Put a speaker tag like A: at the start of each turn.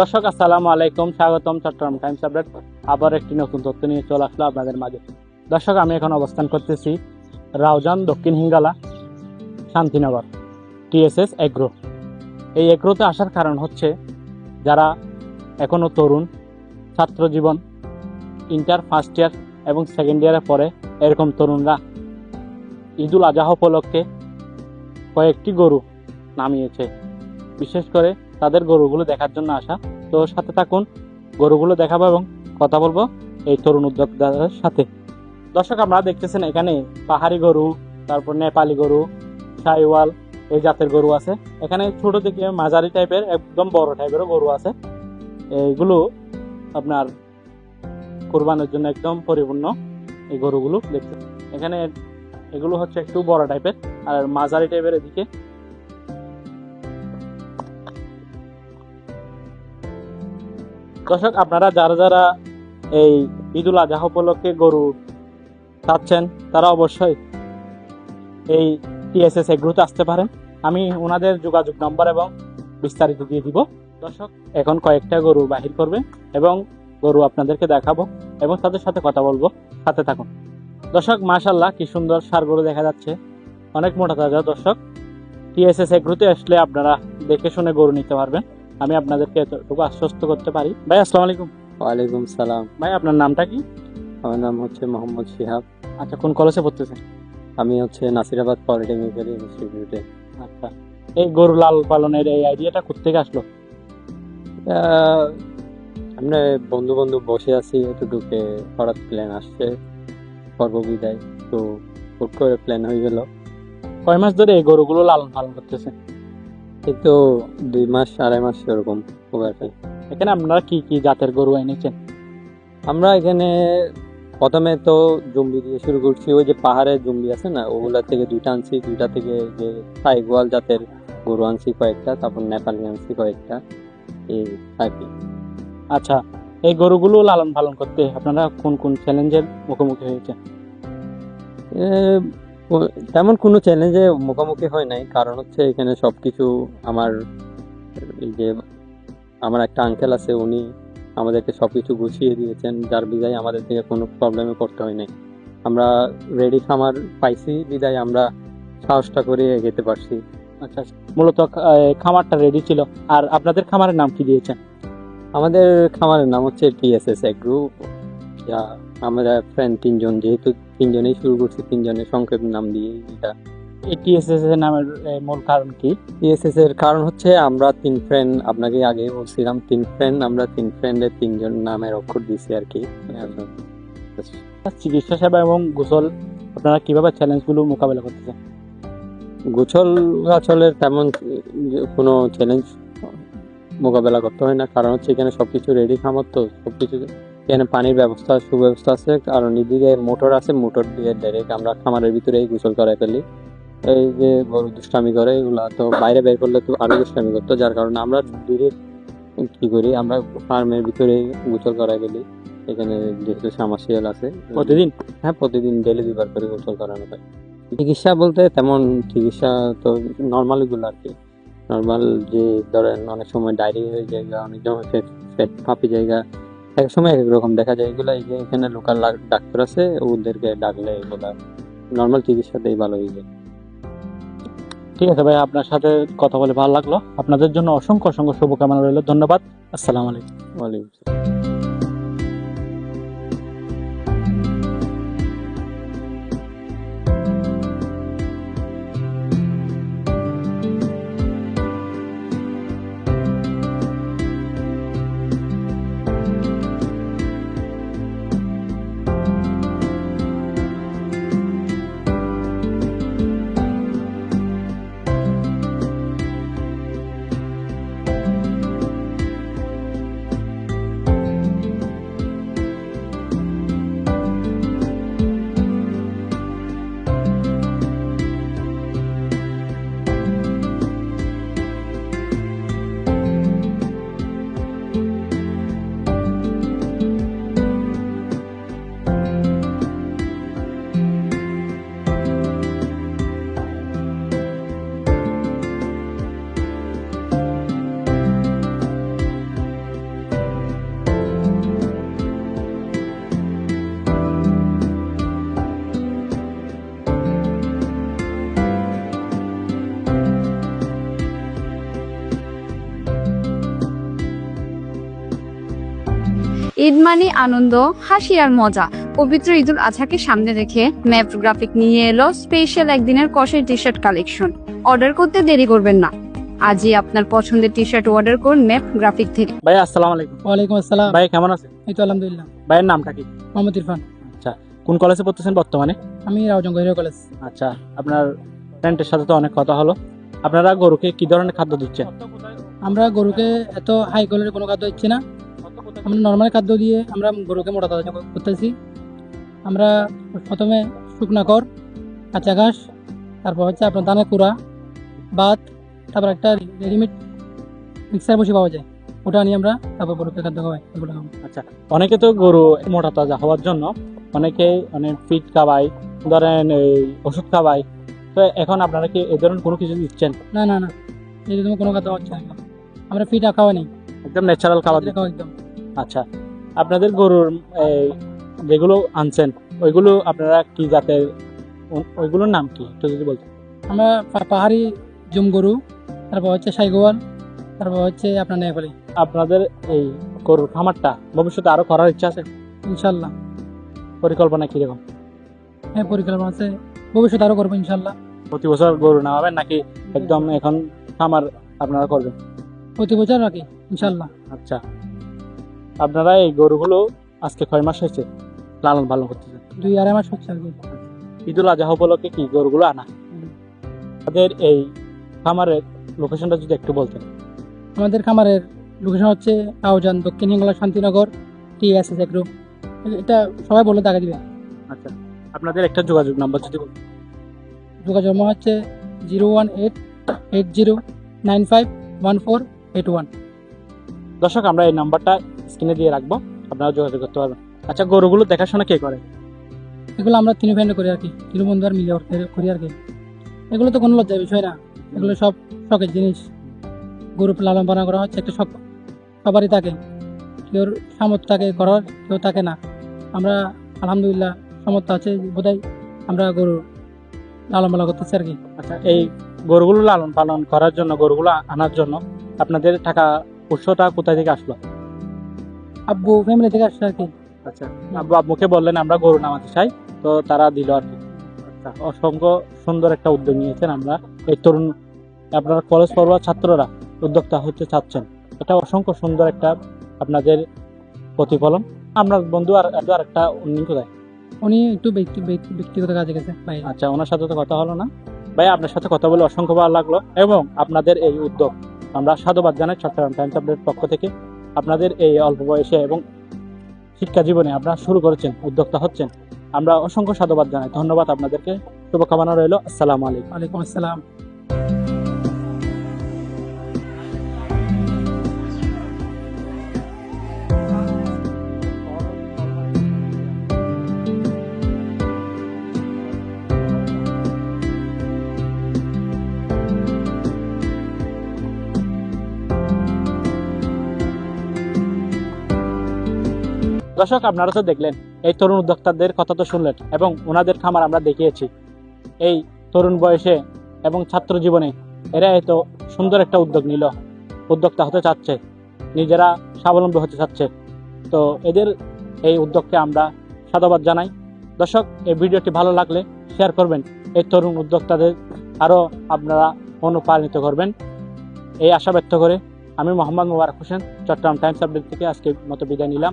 A: দর্শক, আসসালামু আলাইকুম, স্বাগতম চট্টগ্রাম টাইমস আপডেট। আবার একটি নতুন তথ্য নিয়ে চলে আসলো আপনাদের মাঝে। দর্শক, আমি এখন অবস্থান করতেছি রাউজান দক্ষিণ হিঙ্গালা, শান্তিনগর, টিএসএস এগ্রো। এই এগ্রোতে আসার কারণ হচ্ছে যারা এখনও তরুণ, ছাত্র জীবন ইন্টার ফার্স্ট ইয়ার এবং সেকেন্ড ইয়ারে পড়ে, এরকম তরুণরা ঈদুল আজহা উপলক্ষে কয়েকটি গরু নামিয়েছে। বিশেষ করে তাদের গরুগুলো দেখার জন্য আসা। তো সাথে থাকুন, গরুগুলো দেখাবো এবং কথা বলব এই তরুণ উদ্যোক্তাদের সাথে। দর্শক আমরা দেখতেছেন এখানে পাহাড়ি গরু, তারপর নেপালি গরু, সাইওয়াল, এই জাতের গরু আছে। এখানে ছোট থেকে মাঝারি টাইপের, একদম বড় টাইপেরও গরু আছে। এইগুলো আপনার কোরবানের জন্য একদম পরিপূর্ণ এই গরুগুলো দেখতে। এখানে এগুলো হচ্ছে একটু বড় টাইপের, আর মাঝারি টাইপের এদিকে দর্শক আপনারা যারা যারা এই ঈদুল আজহা উপলক্ষে গরু চাচ্ছেন, তারা অবশ্যই এই টিএসএস এগ্রুতে আসতে পারেন। আমি ওনাদের যোগাযোগ নম্বর এবং বিস্তারিত দিয়ে দিব। দর্শক, এখন কয়েকটা গরু বাহির করবে এবং গরু আপনাদেরকে দেখাবো এবং তাদের সাথে কথা বলব। সাথে থাকুন। দর্শক মাশাল্লাহ কি সুন্দর সার গরু দেখা যাচ্ছে। অনেক মোটা তাজা। দর্শক টিএসএস এগ্রুতে আসলে আপনারা দেখে শুনে গরু নিতে পারবেন। আমি আপনাদেরকে এতটুকু আশ্বস্ত করতে পারি। ভাই আসসালামু আলাইকুম।
B: ওয়ালাইকুম সালাম।
A: ভাই আপনার নামটা কি?
B: আমার নাম হচ্ছে মোহাম্মদ শিহাব।
A: আচ্ছা কোন কলেজে পড়তেছেন?
B: আমি হচ্ছে নাসিরাবাদ পলিটেকনিক্যাল ইনস্টিটিউটে।
A: আচ্ছা এই গরু লাল পালনের এই আইডিয়াটা কোথেকে আসলো?
B: আমরা বন্ধু বন্ধু বসে আছি এতটুকে হঠাৎ প্ল্যান আসছে সর্ববিদায় তো হুট করে প্ল্যান হয়ে গেল।
A: কয় মাস ধরে এই গরুগুলো লালন পালন করতেছেন?
B: এই তো দুই মাস আড়াই মাস এরকম
A: এখানে আপনারা কি কি জাতের গরু এনেছেন?
B: আমরা এখানে প্রথমে তো জম্বি দিয়ে শুরু করছি ওই যে পাহাড়ের জম্বি আছে না ওগুলা থেকে দুইটা আনছি দুইটা থেকে যে সাইগোয়াল জাতের গরু আনছি কয়েকটা তারপর নেপালি আনছি কয়েকটা এই আর কি।
A: আচ্ছা এই গরুগুলো লালন পালন করতে আপনারা কোন কোন চ্যালেঞ্জের মুখোমুখি হয়েছে
B: তেমন কোনো চ্যালেঞ্জে মুখোমুখি হয় নাই। কারণ হচ্ছে এখানে সব কিছু আমার, এই যে আমার একটা আঙ্কেল আছে, উনি আমাদেরকে সব কিছু গুছিয়ে দিয়েছেন, যার বিদায় আমাদের থেকে কোনো প্রবলেমে পড়তে হয় নাই। আমরা রেডি খামার পাইছি, বিদায় আমরা সাহসটা করে এগোতে পারছি।
A: আচ্ছা মূলত খামারটা রেডি ছিল। আর আপনাদের খামারের নাম কি দিয়েছেন?
B: আমাদের খামারের নাম হচ্ছে টিএসএস এগ্রু যা আমরা ফ্রেন্ড তিনজন, যেহেতু তিনজনেই শুরু করছি তিনজনের সংক্ষেপ নাম দিয়ে এটা।
A: টিএসএস এর নামের মূল কারণ কি?
B: টিএসএস এর কারণ হচ্ছে আমরা তিন ফ্রেন্ড আপনাকে আগে বলছিলাম তিন ফ্রেন্ড আমরা তিন ফ্রেন্ডের তিনজন নামের অক্ষর দিছি আর কি।
A: চিকিৎসা সেবা এবং গোসল আপনারা কীভাবে চ্যালেঞ্জগুলো মোকাবেলা করতেছেন?
B: গোছল গাছলের তেমন কোনো চ্যালেঞ্জ মোকাবেলা করতে হয় না কারণ হচ্ছে এখানে সবকিছু রেডি খামার তো সবকিছু এখানে পানির ব্যবস্থা সুব্যবস্থা আছে কারণ এদিকে মোটর আছে মোটর দিয়ে ডাইরেক্ট আমরা খামারের ভিতরেই গোসল করাই ফেলি। এই যে গরু দুষ্টামি করে এগুলা তো বাইরে বের করলে তো আরও দুষ্টামি করতো যার কারণে আমরা ডিরেক্ট কি করি আমরা ফার্মের ভিতরে গোসল করাই ফেলি। এখানে যেহেতু সামাসিয়াল আছে।
A: প্রতিদিন?
B: হ্যাঁ প্রতিদিন ডেলি দুবার করে গোসল করানো হয়। চিকিৎসা বলতে তেমন চিকিৎসা তো নর্মালগুলো আর কি। নর্মাল যে ধরেন অনেক সময় ডায়রি হয়ে যায় অনেক সময় পেট ফাঁপি জায়গা এক সময় এক রকম দেখা যায়। এগুলো যে এখানে লোকাল ডাক্তার আছে, ওদেরকে ডাকলে এগুলা নর্মাল চিকিৎসাতেই ভালো হয়ে যায়।
A: ঠিক আছে ভাই, আপনার সাথে কথা বলে ভালো লাগল। আপনাদের জন্য অসংখ্য অসংখ্য শুভকামনা রইল। ধন্যবাদ। আসসালামু আলাইকুম।
B: ওয়ালাইকুম আসসালাম।
C: ঈদ মানে আনন্দ হাসি আর মজা। পবিত্র ঈদুল আজহাকে সামনে রেখে ম্যাপ গ্রাফিক নিয়ে এলো স্পেশাল একদিনের কষের টি শার্ট কালেকশন অর্ডার করতে দেরি করবেন না। আজই আপনার পছন্দের টি শার্ট অর্ডার করুন ম্যাপ গ্রাফিক থেকে।
A: ভাই আসসালামু আলাইকুম।
D: ওয়ালাইকুম আসসালাম।
A: ভাই কেমন আছেন?
D: এই তো আলহামদুলিল্লাহ।
A: ভাইয়ের নামটা কি?
D: মোহাম্মদ ইরফান।
A: আচ্ছা কোন কলেজে পড়তেছেন বর্তমানে?
D: আমি রাউজং গহিরা কলেজ
A: আচ্ছা আপনার ফ্রেন্ডের সাথে তো অনেক কথা হলো। আপনারা গরুকে কি ধরনের খাদ্য দিচ্ছেন?
D: আমরা গরুকে এত হাই কোয়ালিটির কোনো খাদ্য দিচ্ছি না। আমরা নর্মাল খাদ্য দিয়ে আমরা গরুকে মোটা তাজা করতেছি। আমরা প্রথমে শুকনা কর কাঁচা ঘাস তারপর হচ্ছে আপনার দানা কুড়া ভাত তারপর একটা রেডিমেড মিক্সার বসে পাওয়া যায়। ওটা নিয়ে আমরা তারপর গরুকে খাদ্য খাওয়াই খাওয়াই।
A: অনেকে তো গরু মোটা তাজা হওয়ার জন্য অনেকে অনেক ফিট খাওয়ায় ধরেন এই ওষুধ খাওয়ায় তো এখন আপনারা কি এই ধরনের কোনো কিছু দিচ্ছেন?
D: না না না এই কোনো খাদ্য হচ্ছে না। আমরা ফিটা খাওয়া নেই।
A: একদম ন্যাচারাল খাবার
D: খাওয়া একদম।
A: আচ্ছা আপনাদের গরুর যেগুলো আনছেন ওইগুলো আপনারা কি জাতের ওইগুলোর নাম কি? একটু যদি বলতেন।
D: আমরা পাহাড়ি জুম গরু তারপর হচ্ছে সাইগোয়াল তারপর হচ্ছে আপনার নেপালি।
A: আপনাদের এই গরুর খামারটা ভবিষ্যতে আরও করার ইচ্ছা আছে?
D: ইনশাল্লাহ।
A: পরিকল্পনা কীরকম?
D: হ্যাঁ পরিকল্পনা আছে। ভবিষ্যতে আরও করব ইনশাল্লাহ।
A: প্রতি বছর গরু নামাবেন নাকি একদম এখন খামার আপনারা করবেন?
D: প্রতি বছর রাখি ইনশাল্লাহ।
A: আচ্ছা আপনারা এই গরুগুলো আজকে কয় মাস হয়েছে লালন পালন করতেছেন?
D: দুই আড়াই মাস হচ্ছে
A: ঈদুল আজহা উপলক্ষে কি গরুগুলো আনা? তাদের এই খামারের লোকেশনটা যদি একটু বলতেন।
D: আমাদের খামারের লোকেশন হচ্ছে আওজান দক্ষিণ হিঙ্গলা Shantinagar T S S agro এটা সবাই বলে দেখা দিবে।
A: আচ্ছা আপনাদের একটা যোগাযোগ নাম্বার যদি বলুন
D: যোগাযোগ নম্বর হচ্ছে zero one eight eight zero nine five one four eight one.
A: দর্শক আমরা এই নাম্বারটা স্ক্রিনে দিয়ে রাখব আপনারা যোগাযোগ করতে পারবেন। আচ্ছা গরুগুলো দেখাশোনা কে করে?
D: এগুলো আমরা তিন ফ্রেন্ডে করি আর কি। তিন বন্ধু আর মিলে করি আর কি। এগুলো তো কোনো লজ্জার বিষয় না। এগুলো সব শখের জিনিস। গরু লালন পালন করা হচ্ছে একটা শখ। সবারই থাকে। কেউ সামর্থ্য থাকে করার কেউ থাকে না। আমরা আলহামদুলিল্লাহ সামর্থ্য আছে বোধহয় আমরা গরু লালন পালন করতেছি আর কি।
A: আচ্ছা এই গরুগুলো লালন পালন করার জন্য গরুগুলো আনার জন্য আপনাদের টাকা উৎসটা কোথায় থেকে আসলো?
D: আব্বু ফ্যামিলি থেকে আসছে আর কি
A: আচ্ছা। আব্বু আব্বুকে বললেন আমরা গরু নামাতে চাই। তো তারা দিল আর কি আচ্ছা। অসংখ্য সুন্দর একটা উদ্যোগ নিয়েছেন আমরা। এই তরুণ আপনারা কলেজ পড়ুয়া ছাত্ররা উদ্যোক্তা হতে চাচ্ছেন। এটা অসংখ্য সুন্দর একটা আপনাদের প্রতিফলন। আমরা বন্ধু আর আর একটা উনি কোথায়?
D: উনি একটু ব্যক্তি ব্যক্তি- ব্যক্তিগত কাজে গেছে ভাই
A: আচ্ছা ওনার সাথে তো কথা হলো না। ভাই আপনার সাথে কথা বলে অসংখ্য ভালো লাগল। এবং আপনাদের এই উদ্যোগ আমরা সাধুবাদ জানাই চট্টগ্রাম টাইমস আপডেট পক্ষ থেকে। আপনাদের এই অল্প বয়সে এবং শিক্ষা জীবনে আপনারা শুরু করেছেন, উদ্যোক্তা হচ্ছেন। আমরা অসংখ্য সাধুবাদ জানাই। ধন্যবাদ আপনাদেরকে। শুভকামনা রইল। আসসালামু আলাইকুম।
D: আলাইকুম আসসালাম।
A: দর্শক, আপনারা তো দেখলেন, এই তরুণ উদ্যোক্তাদের কথা তো শুনলেন এবং ওনাদের খামার আমরা দেখিয়েছি। এই তরুণ বয়সে এবং ছাত্র জীবনে এরা এত সুন্দর একটা উদ্যোগ নিল। উদ্যোক্তা হতে চাচ্ছে, নিজেরা স্বাবলম্বী হতে চাচ্ছে। তো এদের এই উদ্যোগকে আমরা সাধুবাদ জানাই। দর্শক, এই ভিডিওটি ভালো লাগলে শেয়ার করবেন। এই তরুণ উদ্যোক্তাদের আরও আপনারা অনুপ্রাণিত করবেন। এই আশা ব্যক্ত করে আমি মোহাম্মদ মুবারক হোসেন, চট্টগ্রাম টাইমস আপডেট থেকে আজকে মতো বিদায় নিলাম।